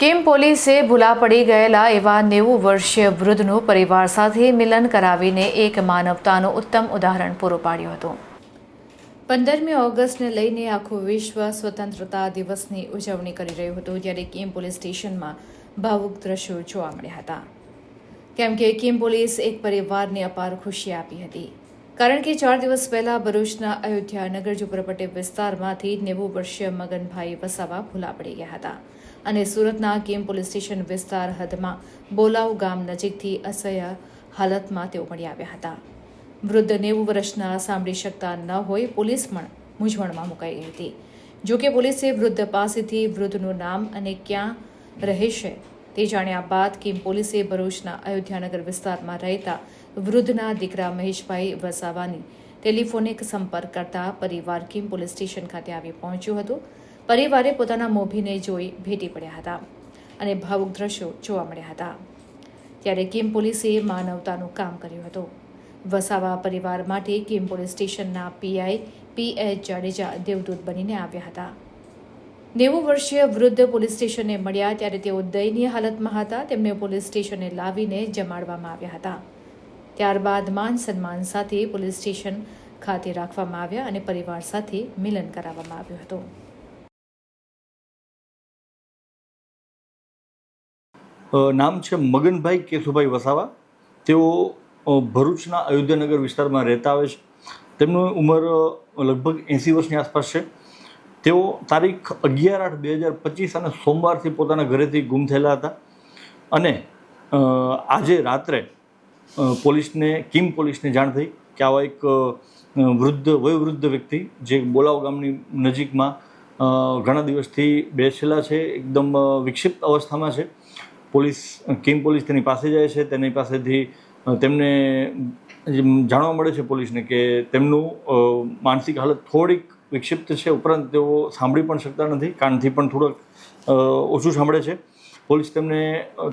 કેમ પોલીસે ભૂલા પડી ગયેલા એવા નેવું વર્ષીય વૃદ્ધનું પરિવાર સાથે મિલન કરાવીને એક માનવતાનું ઉત્તમ ઉદાહરણ પૂરું પાડ્યું હતું. પંદરમી ઓગસ્ટને લઈને આખું વિશ્વ સ્વતંત્રતા દિવસની ઉજવણી કરી રહ્યું હતું, જ્યારે કિમ પોલીસ સ્ટેશનમાં ભાવુક દ્રશ્યો જોવા મળ્યા હતા. કેમ કે કિમ પોલીસ એક પરિવારને અપાર ખુશી આપી હતી. કારણ કે ચાર દિવસ પહેલાં ભરૂચના અયોધ્યા નગર ઝુંપડપટ્ટી વિસ્તારમાંથી નેવું વર્ષીય મગનભાઈ વસાવા ભૂલા પડી ગયા હતા. અને સુરતના કેમ પોલીસ સ્ટેશન વિસ્તાર હદમાં બોલાવ ગામ નજીકથી અસહ્ય હાલતમાં તેઓ મળી આવ્યા હતા. વૃદ્ધ નેવું વર્ષના સાંભળી શકતા ન હોય પોલીસ પણ મૂંઝવણમાં મુકાઈ ગઈ હતી. જોકે પોલીસે વૃદ્ધ પાસેથી વૃદ્ધનું નામ અને ક્યાં રહે છે તે જાણ્યા બાદ કિમ પોલીસે ભરૂચના અયોધ્યાનગર વિસ્તારમાં રહેતા વૃદ્ધના દીકરા મહેશભાઈ વસાવાની ટેલિફોનિક સંપર્ક કરતા પરિવાર કિમ પોલીસ સ્ટેશન ખાતે આવી પહોંચ્યું હતું પરિવારે પોતાના મોભીને જોઈ ભેટી પડ્યા હતા અને ભાવુક દ્રશ્યો જોવા મળ્યા હતા. ત્યારે કિમ પોલીસે માનવતાનું કામ કર્યું હતું? વસાવા પરિવાર માટે કિમ પોલીસ સ્ટેશનના પીઆઈ પી એચ જાડેજા દેવદૂત બનીને આવ્યા હતા. નેવું વર્ષીય વૃદ્ધ પોલીસ સ્ટેશને મળ્યા ત્યારે તેઓ દયનીય હાલતમાં હતા. તેમને પોલીસ સ્ટેશને લાવીને જમાડવામાં આવ્યા હતા. ત્યારબાદ માન સન્માન સાથે પોલીસ સ્ટેશન ખાતે રાખવામાં આવ્યા અને પરિવાર સાથે મિલન કરાવવામાં આવ્યું હતું. નામ છે મગનભાઈ કેશુભાઈ વસાવા. તેઓ ભરૂચના અયોધ્યાનગર વિસ્તારમાં રહેતા આવે છે. તેમની ઉંમર લગભગ એંસી વર્ષની આસપાસ છે. તેઓ તારીખ અગિયાર આઠ બે હજાર પચીસ અને સોમવારથી પોતાના ઘરેથી ગુમ થયેલા હતા. અને આજે રાત્રે પોલીસને, કિમ પોલીસને જાણ થઈ કે આવા એક વૃદ્ધ, વયોવૃદ્ધ વ્યક્તિ જે બોલાવ ગામની નજીકમાં ઘણા દિવસથી બેસેલા છે, એકદમ વિક્ષિપ્ત અવસ્થામાં છે. પોલીસ, કિંગ પોલીસ તેની પાસે જાય છે, તેની પાસેથી તેમને જાણવા મળે છે પોલીસને કે તેમનું માનસિક હાલત થોડીક વિક્ષિપ્ત છે, ઉપરાંત તેઓ સાંભળી પણ શકતા નથી, કાનથી પણ થોડોક ઓછું સાંભળે છે. પોલીસ તેમને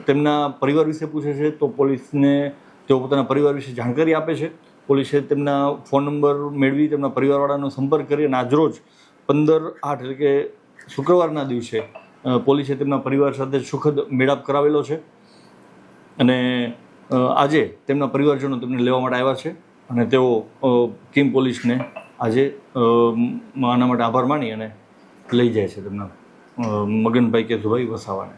તેમના પરિવાર વિશે પૂછે છે, તો પોલીસને તેઓ પોતાના પરિવાર વિશે જાણકારી આપે છે. પોલીસે તેમના ફોન નંબર મેળવી, તેમના પરિવારવાળાનો સંપર્ક કરી અને આજરોજ પંદર આઠ એટલે કે શુક્રવારના દિવસે પોલીસે તેમના પરિવાર સાથે સુખદ મેળાપ કરાવેલો છે. અને આજે તેમના પરિવારજનો તેમને લેવા માટે આવ્યા છે અને તેઓ કિમ પોલીસને આજે આના માટે આભાર માની અને લઈ જાય છે તેમના મગનભાઈ કેતુભાઈ વસાવાને.